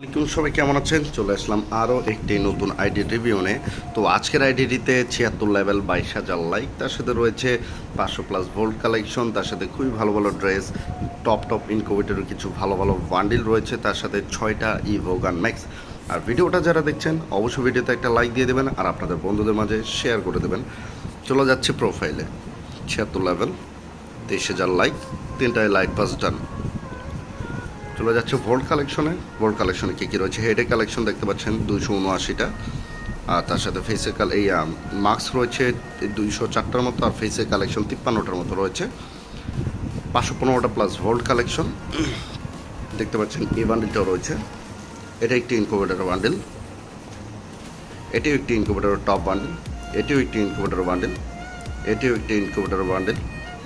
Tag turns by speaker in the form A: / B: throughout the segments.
A: আসসালামাইকুম সবাই কেমন আছেন? চলে আসলাম আরও একটি নতুন আইডি রিভিউনে। তো আজকের আইডিটিতে ছিয়াত্তর লেভেল বাইশ হাজার লাইক। তার সাথে রয়েছে পাঁচশো প্লাস ভোল্ট কালেকশন। তার সাথে খুবই ভালো ভালো ড্রেস, টপ টপ ইনকোভেটারের কিছু ভালো ভালো বান্ডিল রয়েছে। তার সাথে ছয়টা ইভো গান ম্যাক্স। আর ভিডিওটা যারা দেখছেন, অবশ্যই ভিডিওতে একটা লাইক দিয়ে দেবেন আর আপনাদের বন্ধুদের মাঝে শেয়ার করে দেবেন। চলে যাচ্ছে প্রোফাইলে। ছিয়াত্তর লেভেল, তেইশ হাজার লাইক, তিনটায় লাইট পাস ডান। চলে যাচ্ছে ভোল্ট কালেকশনে ভোল্ট কালেকশনে কী কী রয়েছে? হেডে কালেকশন দেখতে পাচ্ছেন, দুইশো উনআশিটা। আর তার সাথে ফেসের কাল এই মাস্ক রয়েছে দুইশো চারটার মতো আর ফেসের কালেকশন তিপ্পান্নটার মতো রয়েছে। পাঁচশো পনেরোটা প্লাস ভোল্ট কালেকশন দেখতে পাচ্ছেন, এই বান্ডিলটাও রয়েছে। এটা একটি ইনকোভেটার বান্ডিল এটিও একটি ইনকোভেটার টপ বান্ডিল এটিও একটি ইনকোভেটার বান্ডিল এটিও একটি incubator bundle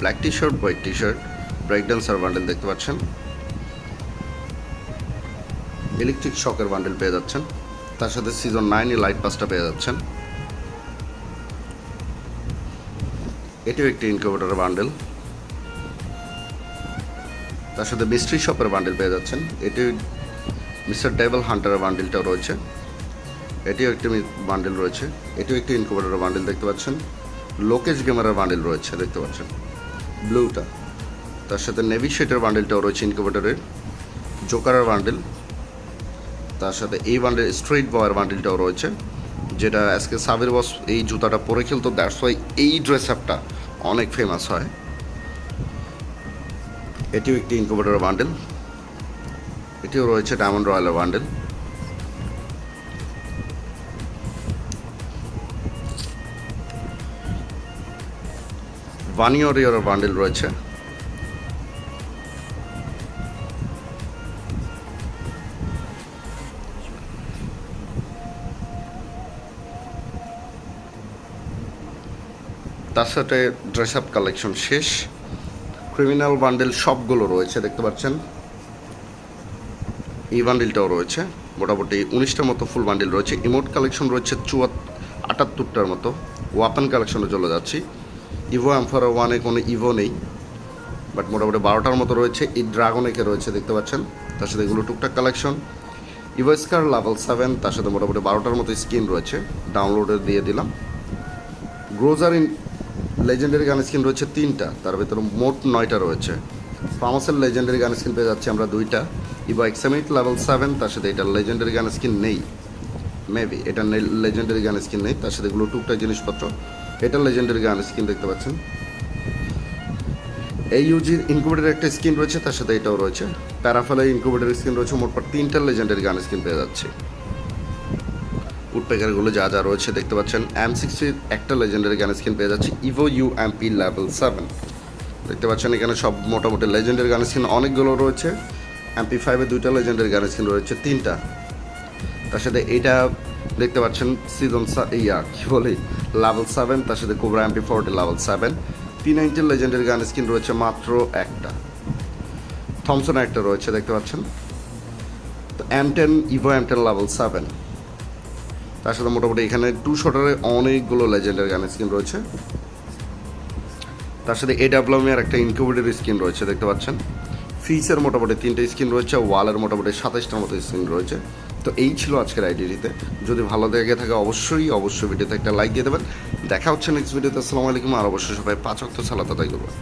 A: black T shirt white T shirt break dancer bundle দেখতে পাচ্ছেন। ইলেকট্রিক শকের বান্ডেল পেয়ে যাচ্ছেন। তার সাথে সিজন নাইনে লাইট পাসটা পেয়ে যাচ্ছেন। এটিও একটি ইনকিউবেটরের বান্ডেল। তার সাথে মিস্ট্রি শপের বান্ডেল পেয়ে যাচ্ছেন। এটি মিস্টার ডেভেল হান্টারের বান্ডেলটাও রয়েছে। এটিও একটি বান্ডেল রয়েছে। এটিও একটি ইনকিউবেটরের বান্ডেল দেখতে পাচ্ছেন। লোকেশ গেমারের বান্ডেল রয়েছে, দেখতে পাচ্ছেন। ব্লুটা তার সাথে নেভি শেটের বান্ডেলটাও রয়েছে ইনকিউবেটরের জোকারের বান্ডেল। তার সাথে এই বান্ডেল স্ট্রেট বয়ের বান্ডেলটাও রয়েছে, যেটা আজকে সাবির বস এই জুতাটা পরে খেলতো দ্যাটস ওয়াই এই ড্রেস আপটা অনেক ফেমাস হয়। এটিও একটি ইনকুবেটর বান্ডেল এটিও রয়েছে ডায়মন্ড রয়্যালের বান্ডেল ভানিওরিয়ার বান্ডেল রয়েছে। তার সাথে ড্রেস আপ কালেকশন শেষ। ক্রিমিনাল বান্ডেল সবগুলো রয়েছে, দেখতে পাচ্ছেন। এই বান্ডিলটাও রয়েছে, মোটামুটি উনিশটার মতো ফুল বান্ডিল রয়েছে। ইমোট কালেকশন রয়েছে চুয়াত, আটাত্তরটার মতো। ওয়াপেন কালেকশনে চলে যাচ্ছি। ইভো অ্যাম্ফার ওয়ানে কোনো ইভো নেই বাট মোটামুটি বারোটার মতো রয়েছে। এই ড্রাগনেকে রয়েছে, দেখতে পাচ্ছেন। তার সাথে এগুলো টুকটাক collection evo scar level seven তার সাথে মোটামুটি বারোটার মতো স্কিন রয়েছে। ডাউনলোডে দিয়ে দিলাম। গ্রোজার ইন লেজেন্ডারি গান স্কিন রয়েছে তিনটা, তার ভিতরে মোট নয়টা রয়েছে। ফার্মাসের লেজেন্ডারি গান স্কিন পেয়ে যাচ্ছি আমরা দুইটা। ইভো এক্সামিট লেভেল সেভেন তার সাথে এটা লেজেন্ডারি গান স্কিন নেই। মেবি এটা লেজেন্ডারি গান স্কিন নেই, তার সাথে এগুলো টুকটাক জিনিসপত্র। এটা লেজেন্ডারি গান স্কিন দেখতে পাচ্ছেন। এই ইউজির ইনকুবেটারের একটা স্কিন রয়েছে, তার সাথে এটাও রয়েছে। প্যারাফেলের ইনকুবেটারের স্কিন রয়েছে মোটমাট তিনটা লেজেন্ডারি গান স্কিন পেয়ে যাচ্ছে। উডপেকারগুলো যা যা রয়েছে দেখতে পাচ্ছেন। এম সিক্সটির একটা লেজেন্ডারি গান স্কিন পেয়ে যাচ্ছে evo U MP level seven দেখতে পাচ্ছেন এখানে সব মোটামুটি লেজেন্ডারি গান স্কিন অনেকগুলো রয়েছে। এমপি ফাইভে দুইটা লেজেন্ডারি গান স্কিন রয়েছে, তিনটা। তার সাথে এটা দেখতে পাচ্ছেন সিজন ইয়া, কী বলি লেভেল সেভেন তার সাথে cobra MP forty level seven P নাইনটির legendary gun skin রয়েছে মাত্র একটা। থমসন একটা রয়েছে, দেখতে পাচ্ছেন। তো M ten evo M ten level seven তার সাথে মোটামুটি এখানে টু শটারে অনেকগুলো লেজেন্ডের গান স্কিন রয়েছে। তার সাথে এ ডাব্লিউএমের একটা ইনকিউবেটর স্কিন রয়েছে, দেখতে পাচ্ছেন। ফিসের মোটামুটি তিনটে স্কিন রয়েছে ওয়ালের মোটামুটি সাতাইশটার মতো স্কিন রয়েছে। তো এই ছিল আজকের আইডিটিতে যদি ভালো দেখে থাকে অবশ্যই অবশ্যই ভিডিওতে একটা লাইক দিয়ে দেবেন। দেখা হচ্ছে নেক্সট ভিডিওতে আসসালামু আলাইকুম, আর অবশ্যই সবাই পাঁচ অক্ট সালাত আদায় করবেন।